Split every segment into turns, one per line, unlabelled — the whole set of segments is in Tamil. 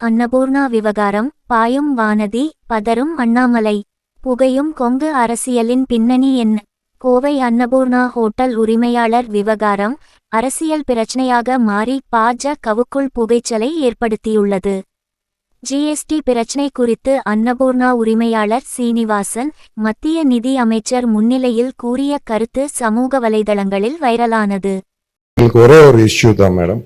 அன்னபூர்ணா விவகாரம் பாயும் வானதி பதரும் அண்ணாமலை. புகையும் கொங்கு அரசியலின் பின்னணி என்ன கோவை அன்னபூர்ணா ஹோட்டல் உரிமையாளர் விவகாரம் அரசியல் பிரச்சனையாக மாறி பாஜகவுக்குள் புகைச்சலை ஏற்படுத்தியுள்ளது. ஜிஎஸ்டி பிரச்சினை குறித்து அன்னபூர்ணா உரிமையாளர் சீனிவாசன் மத்திய நிதி அமைச்சர் முன்னிலையில் கூறிய கருத்து சமூக வலைதளங்களில் வைரலானது.
ஒரே ஒரு இஷ்யூ தான் மேடம்.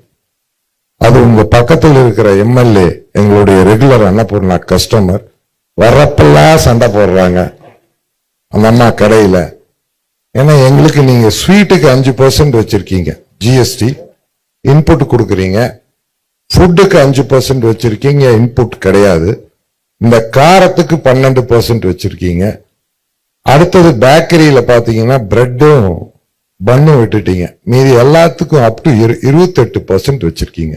அது உங்க பக்கத்தில் இருக்கிற எம்எல்ஏ எங்களுடைய ரெகுலர் அன்னபூர்ணா கஸ்டமர் வர்றப்பெல்லாம் சண்டை போடுறாங்க. அந்த அம்மா கடையில. ஏன்னா எங்களுக்கு நீங்க ஸ்வீட்டுக்கு அஞ்சு பர்சன்ட் வச்சிருக்கீங்க ஜிஎஸ்டி இன்புட் கொடுக்குறீங்க. ஃபுட்டுக்கு அஞ்சு பர்சன்ட் வச்சிருக்கீங்க இன்புட் கிடையாது. இந்த காரத்துக்கு பன்னெண்டு பர்சன்ட் வச்சிருக்கீங்க. அடுத்தது பேக்கரியில பாத்தீங்கன்னா பிரெட்டும் பண்ணும் விட்டுட்டீங்க. மீதி எல்லாத்துக்கும் அப் டு இருபத்தெட்டு பர்சன்ட் வச்சிருக்கீங்க.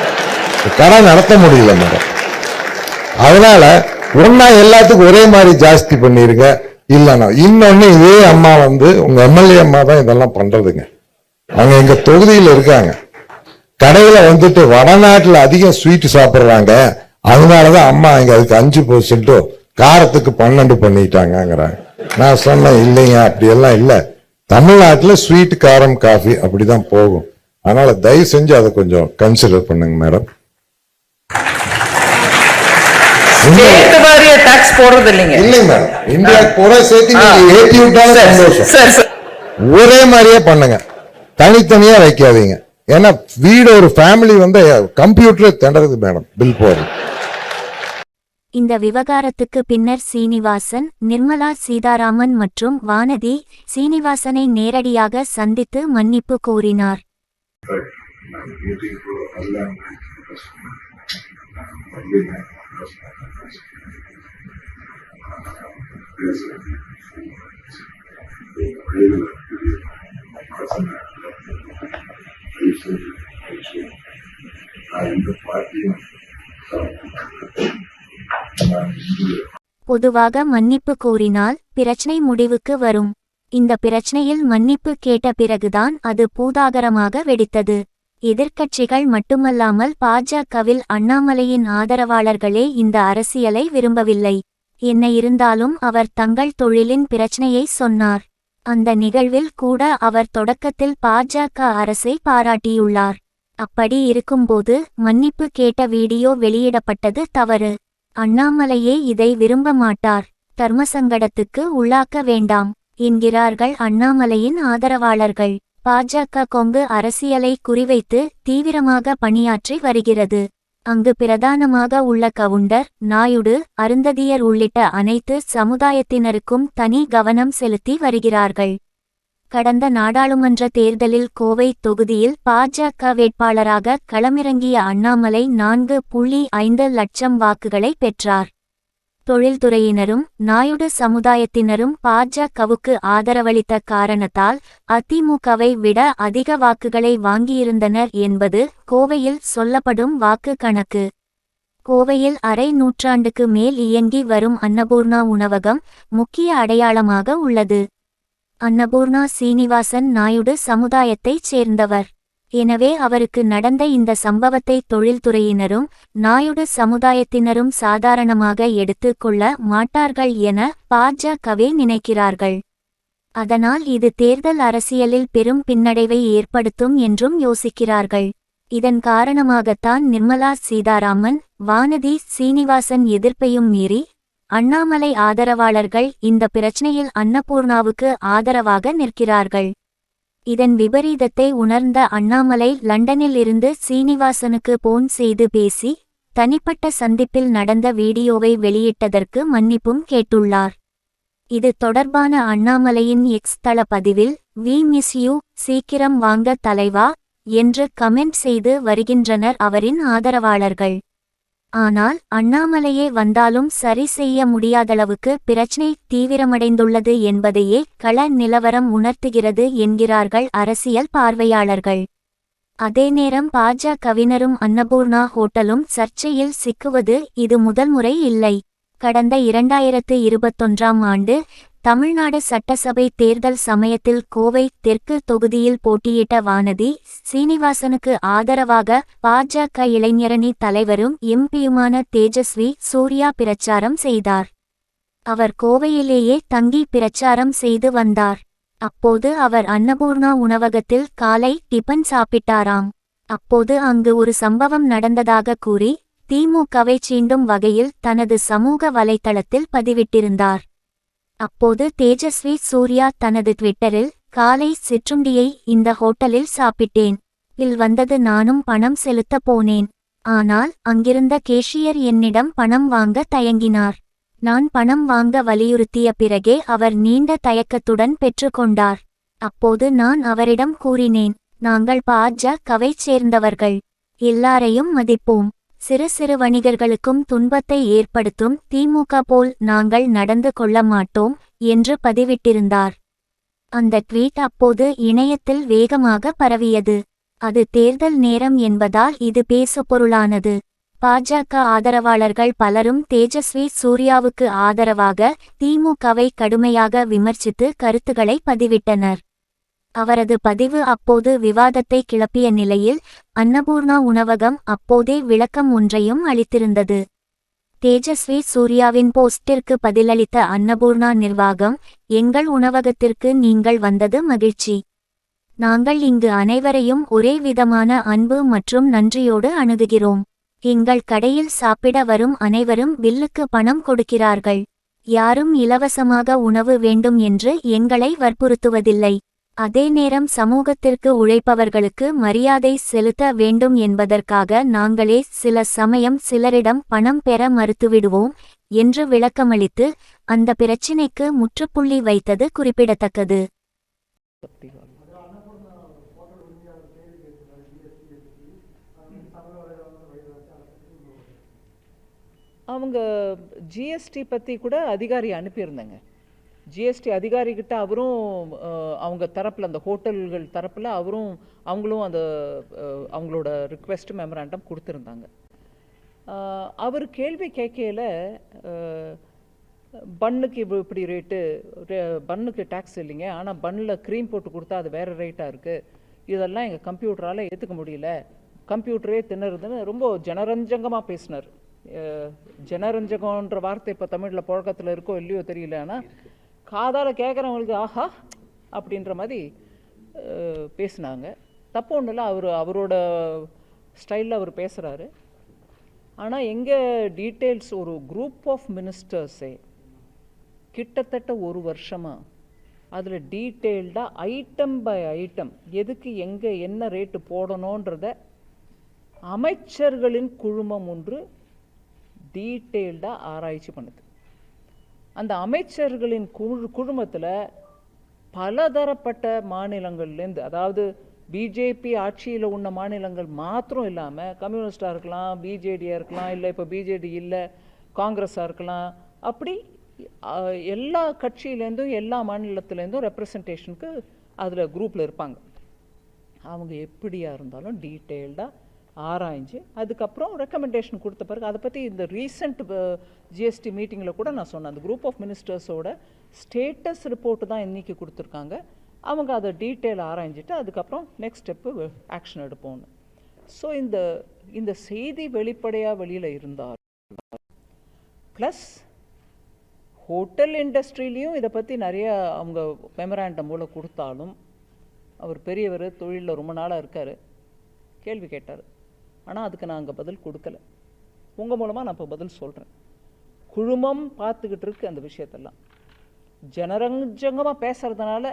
கடை நடத்த முடியல மேடம். அதனால ஒன்னா எல்லாத்துக்கும் ஒரே மாதிரி ஜாஸ்தி பண்ணிருங்க. இல்லைன்னா இன்னொன்னு இதே அம்மா வந்து உங்க எம்எல்ஏ அம்மா தான் இதெல்லாம் பண்றதுங்க. அவங்க எங்க தொகுதியில் இருக்காங்க. கடையில வந்துட்டு வடநாட்டுல அதிகம் ஸ்வீட் சாப்பிடுறாங்க. அதனாலதான் அம்மா இங்க அதுக்கு அஞ்சு பர்சன்ட்டோ காரத்துக்கு பன்னெண்டு பண்ணிட்டாங்கிறாங்க நான் சொன்னேன் இல்லைங்க அப்படியெல்லாம் இல்லை. தமிழ்நாட்டில் ஸ்வீட் காரம் காஃபி அப்படிதான் போகும். அதனால தயவு செஞ்சு அதை கொஞ்சம் கன்சிடர் பண்ணுங்க மேடம்.
ஸ்டேட் வாரிய டாக்ஸ் போடுறது இல்லைங்க.
இல்லைங்க மேடம் இந்தியா பூரா சேர்த்து நீங்க ஏத்தி விட்டாலும்
சார்,
சந்தோஷம்
சார் சார்.
ஒரே மாதிரியே பண்ணுங்க. தனித்தனியா வைக்காதீங்க. ஏன்னா வீடு ஒரு ஃபேமிலி வந்து கம்ப்யூட்டர் திணறுது மேடம் பில் போடுறது.
இந்த விவகாரத்துக்கு பின்னர் சீனிவாசன் நிர்மலா சீதாராமன் மற்றும் வானதி சீனிவாசனை நேரடியாக சந்தித்து மன்னிப்பு கோரினார். பொதுவாக மன்னிப்பு கூறினால் பிரச்சனை முடிவுக்கு வரும். இந்த பிரச்சனையில் மன்னிப்பு கேட்ட பிறகுதான் அது பூதாகரமாக வெடித்தது. எதிர்க்கட்சிகள் மட்டுமல்லாமல் பாஜகவில் அண்ணாமலையின் ஆதரவாளர்களே இந்த அரசியலை விரும்பவில்லை. என்ன இருந்தாலும் அவர் தங்கள் தொழிலின் பிரச்சனையை சொன்னார். அந்த நிகழ்வில் கூட அவர் தொடக்கத்தில் பாஜக அரசை பாராட்டியுள்ளார். அப்படி இருக்கும்போது மன்னிப்பு கேட்ட வீடியோ வெளியிடப்பட்டது தவறு. அண்ணாமலையே இதை விரும்ப மாட்டார். தர்மசங்கடத்துக்கு உள்ளாக்க வேண்டாம் என்கிறார்கள் அண்ணாமலையின் ஆதரவாளர்கள். பாஜக கொங்கு அரசியலை குறிவைத்து தீவிரமாக பணியாற்றி வருகிறது. அங்கு பிரதானமாக உள்ள கவுண்டர் நாயுடு அருந்ததியர் உள்ளிட்ட அனைத்து சமுதாயத்தினருக்கும் தனி கவனம் செலுத்தி வருகிறார்கள். கடந்த நாடாளுமன்ற தேர்தலில் கோவை தொகுதியில் பாஜக வேட்பாளராக களமிறங்கிய அண்ணாமலை நான்கு புள்ளி ஐந்து லட்சம் வாக்குகளை பெற்றார். தொழில்துறையினரும் நாயுடு சமுதாயத்தினரும் பாஜகவுக்கு ஆதரவளித்த காரணத்தால் அதிமுகவை விட அதிக வாக்குகளை வாங்கியிருந்தனர் என்பது கோவையில் சொல்லப்படும் வாக்கு கணக்கு கோவையில் அரை நூற்றாண்டுக்கு மேல் இயங்கி வரும் அன்னபூர்ணா உணவகம் முக்கிய அடையாளமாக உள்ளது. அன்னபூர்ணா சீனிவாசன் நாயுடு சமுதாயத்தைச் சேர்ந்தவர். எனவே அவருக்கு நடந்த இந்த சம்பவத்தை தொழில்துறையினரும் நாயுடு சமுதாயத்தினரும் சாதாரணமாக எடுத்துக் கொள்ள மாட்டார்கள் என பாஜகவே நினைக்கிறார்கள். அதனால் இது தேர்தல் அரசியலில் பெரும் பின்னடைவை ஏற்படுத்தும் என்றும் யோசிக்கிறார்கள். இதன் காரணமாகத்தான் நிர்மலா சீதாராமன் வானதி சீனிவாசன் எதிர்ப்பையும் மீறி அண்ணாமலை ஆதரவாளர்கள் இந்த பிரச்சனையில் அன்னபூர்ணாவுக்கு ஆதரவாக நிற்கிறார்கள். இதன் விபரீதத்தை உணர்ந்த அண்ணாமலை லண்டனில் இருந்து சீனிவாசனுக்கு போன் செய்து பேசி தனிப்பட்ட சந்திப்பில் நடந்த வீடியோவை வெளியிட்டதற்கு மன்னிப்பும் கேட்டுள்ளார். இது தொடர்பான அண்ணாமலையின் எக்ஸ் தள பதிவில் வி மிஸ் யூ சீக்கிரம் வாங்க தலைவா என்று கமெண்ட் செய்து வருகின்றனர் அவரின் ஆதரவாளர்கள். ஆனால் அண்ணாமலையே வந்தாலும் சரி செய்ய முடியாதளவுக்கு பிரச்சினை தீவிரமடைந்துள்ளது என்பதையே கள நிலவரம் உணர்த்துகிறது என்கிறார்கள் அரசியல் பார்வையாளர்கள். அதே நேரம் பாஜகவினரும் அன்னபூர்ணா ஹோட்டலும் சர்ச்சையில் சிக்குவது இது முதல் முறை இல்லை. கடந்த இரண்டாயிரத்து இருபத்தொன்றாம் ஆண்டு தமிழ்நாடு சட்டசபை தேர்தல் சமயத்தில் கோவை தெற்கு தொகுதியில் போட்டியிட்ட வானதி சீனிவாசனுக்கு ஆதரவாக பாஜக இளைஞரணி தலைவரும் எம்பியுமான தேஜஸ்வி சூர்யா பிரச்சாரம் செய்தார். அவர் கோவையிலேயே தங்கி பிரச்சாரம் செய்து வந்தார். அப்போது அவர் அன்னபூர்ணா உணவகத்தில் காலை டிபன் சாப்பிட்டாராம். அப்போது அங்கு ஒரு சம்பவம் நடந்ததாக கூறி திமுகவை சீண்டும் வகையில் தனது சமூக வலைத்தளத்தில் பதிவிட்டிருந்தார். அப்போது தேஜஸ்வி சூர்யா தனது ட்விட்டரில் காலை சிற்றுண்டியை இந்த ஹோட்டலில் சாப்பிட்டேன். இல் வந்தது நானும் பணம் செலுத்தப் போனேன். ஆனால் அங்கிருந்த கேஷியர் என்னிடம் பணம் வாங்க தயங்கினார். நான் பணம் வாங்க வலியுறுத்திய பிறகே அவர் நீண்ட தயக்கத்துடன் பெற்றுக்கொண்டார் அப்போது நான் அவரிடம் கூறினேன் நாங்கள் பாஜகவைச் சேர்ந்தவர்கள். எல்லாரையும் மதிப்போம். சிறு சிறு வணிகர்களுக்கும் துன்பத்தை ஏற்படுத்தும் திமுக போல் நாங்கள் நடந்து கொள்ள மாட்டோம் என்று பதிவிட்டிருந்தார். அந்த ட்வீட் அப்போது இணையத்தில் வேகமாக பரவியது. அது தேர்தல் நேரம் என்பதால் இது பேசுபொருளானது. பாஜக ஆதரவாளர்கள் பலரும் தேஜஸ்வி சூர்யாவுக்கு ஆதரவாக திமுகவை கடுமையாக விமர்சித்து கருத்துக்களை பதிவிட்டனர். அவரது பதிவு அப்போது விவாதத்தை கிளப்பிய நிலையில் அன்னபூர்ணா உணவகம் அப்போதே விளக்கம் ஒன்றையும் அளித்திருந்தது. தேஜஸ்வி சூர்யாவின் போஸ்டிற்கு பதிலளித்த அன்னபூர்ணா நிர்வாகம் எங்கள் உணவகத்திற்கு நீங்கள் வந்தது மகிழ்ச்சி. நாங்கள் இங்கு அனைவரையும் ஒரே விதமான அன்பு மற்றும் நன்றியோடு அணுகுகிறோம். எங்கள் கடையில் சாப்பிட வரும் அனைவரும் பில்லுக்கு பணம் கொடுக்கிறார்கள். யாரும் இலவசமாக உணவு வேண்டும் என்று எங்களை வற்புறுத்துவதில்லை. அதே நேரம் சமூகத்திற்கு உழைப்பவர்களுக்கு மரியாதை செலுத்த வேண்டும் என்பதற்காக நாங்களே சில சமயம் சிலரிடம் பணம் பெற மறுத்துவிடுவோம் என்று விளக்கமளித்து அந்த பிரச்சினைக்கு முற்றுப்புள்ளி வைத்தது குறிப்பிடத்தக்கது.
அவங்க ஜிஎஸ்டி பற்றி கூட அதிகாரி அனுப்பியிருந்தாங்க. ஜிஎஸ்டி அதிகாரிகிட்ட அவரும் அவங்க தரப்பில் அந்த ஹோட்டல்கள் தரப்பில் அவரும் அவங்களும் அந்த அவங்களோட ரிக்வெஸ்ட் மெமராண்டம் கொடுத்துருந்தாங்க. அவர் கேள்வி கேட்கையில் பன்னுக்கு இப்போ இப்படி ரேட்டு பன்னுக்கு டேக்ஸ் இல்லைங்க. ஆனால் பன்னில் க்ரீம் போட்டு கொடுத்தா அது வேறு ரேட்டாக இருக்குது இதெல்லாம் எங்கள் கம்ப்யூட்டரால் ஏற்றுக்க முடியல. கம்ப்யூட்டரே திணறுதுன்னு ரொம்ப ஜனரஞ்சகமாக பேசினார். ஜனரஞ்சகன்ற வார்த்தை இப்போ தமிழில் புழக்கத்தில் இருக்கோ இல்லையோ தெரியல. ஆனால் காதால் கேட்குறவங்களுக்கு ஆஹா! அப்படின்ற மாதிரி பேசினாங்க. தப்பு ஒன்றும் இல்லை அவர் அவரோட ஸ்டைலில் அவர் பேசுகிறாரு ஆனால் எங்கே டீட்டெயில்ஸ் ஒரு குரூப் ஆஃப் மினிஸ்டர்ஸே கிட்டத்தட்ட ஒரு வருஷமாக அதில் டீட்டெயில்டாக ஐட்டம் பை ஐட்டம் எதுக்கு எங்கே என்ன ரேட்டு போடணுன்றத அமைச்சர்களின் குழுமம் ஒன்று டீட்டெயில்டாக ஆராய்ச்சி பண்ணுது. அந்த அமைச்சர்களின் குழு குழுமத்தில் பலதரப்பட்ட மாநிலங்கள்லேருந்து அதாவது பிஜேபி ஆட்சியில் உள்ள மாநிலங்கள் மாத்திரம் இல்லாமல் கம்யூனிஸ்டாக இருக்கலாம் பிஜேடியாக இருக்கலாம் இல்லை இப்போ பிஜேடி இல்லை காங்கிரஸாக இருக்கலாம் அப்படி எல்லா கட்சியிலேருந்தும் எல்லா மாநிலத்துலேருந்தும் ரெப்ரசன்டேஷனுக்கு அதில் குரூப்பில் இருப்பாங்க. அவங்க எப்படியா இருந்தாலும் டீட்டெயில்டாக ஆராய்ஞ்சு அதுக்கப்புறம் ரெக்கமெண்டேஷன் கொடுத்த பிறகு அதை பற்றி இந்த ரீசெண்ட் ஜிஎஸ்டி மீட்டிங்கில் கூட நான் சொன்னேன். அந்த குரூப் ஆஃப் மினிஸ்டர்ஸோட ஸ்டேட்டஸ் ரிப்போர்ட்டு தான் இன்னைக்கு கொடுத்துருக்காங்க. அவங்க அதை டீட்டெயில் ஆராய்ஞ்சிட்டு அதுக்கப்புறம் நெக்ஸ்ட் ஸ்டெப்பு ஆக்ஷன் எடுப்போம்னு ஸோ இந்த இந்த செய்தி வெளிப்படையாக வெளியில் இருந்தார் ப்ளஸ் ஹோட்டல் இண்டஸ்ட்ரியிலையும் இதை பற்றி நிறைய அவங்க மெமராண்டம் மூலம் கொடுத்தாலும் அவர் பெரியவர் தொழிலில் ரொம்ப நாளாக இருக்கார். கேள்வி கேட்டார். ஆனால் அதுக்கு நான் அங்கே பதில் கொடுக்கல. உங்கள் மூலமாக நான் இப்போ பதில் சொல்கிறேன் குழுமம் பார்த்துக்கிட்டு இருக்கு அந்த விஷயத்தெல்லாம். ஜனரஞ்சங்கமாக பேசுகிறதுனால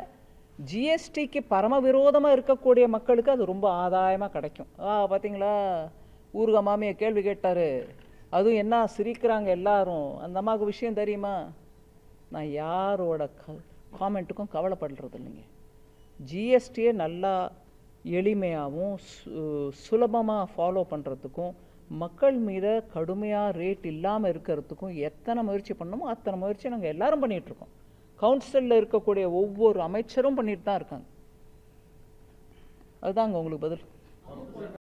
ஜிஎஸ்டிக்கு பரம விரோதமாக இருக்கக்கூடிய மக்களுக்கு அது ரொம்ப ஆதாயமாக கிடைக்கும். ஆ பார்த்தீங்களா ஊருக மாமியை கேள்வி கேட்டார். அதுவும் என்ன சிரிக்கிறாங்க எல்லாரும். அந்த அம்மாவுக்கு விஷயம் தெரியுமா? நான் யாரோட க காமெண்ட்டுக்கும் கவலைப்படுறது இல்லைங்க ஜிஎஸ்டியை நல்லா எளிமையாகவும் சுலபமாக ஃபாலோ பண்ணுறதுக்கும் மக்கள் மீது கடுமையாக ரேட் இல்லாமல் இருக்கிறதுக்கும் எத்தனை முயற்சி பண்ணணுமோ அத்தனை முயற்சி நாங்கள் எல்லாரும் பண்ணிகிட்ருக்கோம் கவுன்சிலில் இருக்கக்கூடிய ஒவ்வொரு அமைச்சரும் பண்ணிட்டு தான் இருக்காங்க. அதுதாங்க உங்களுக்கு பதில்.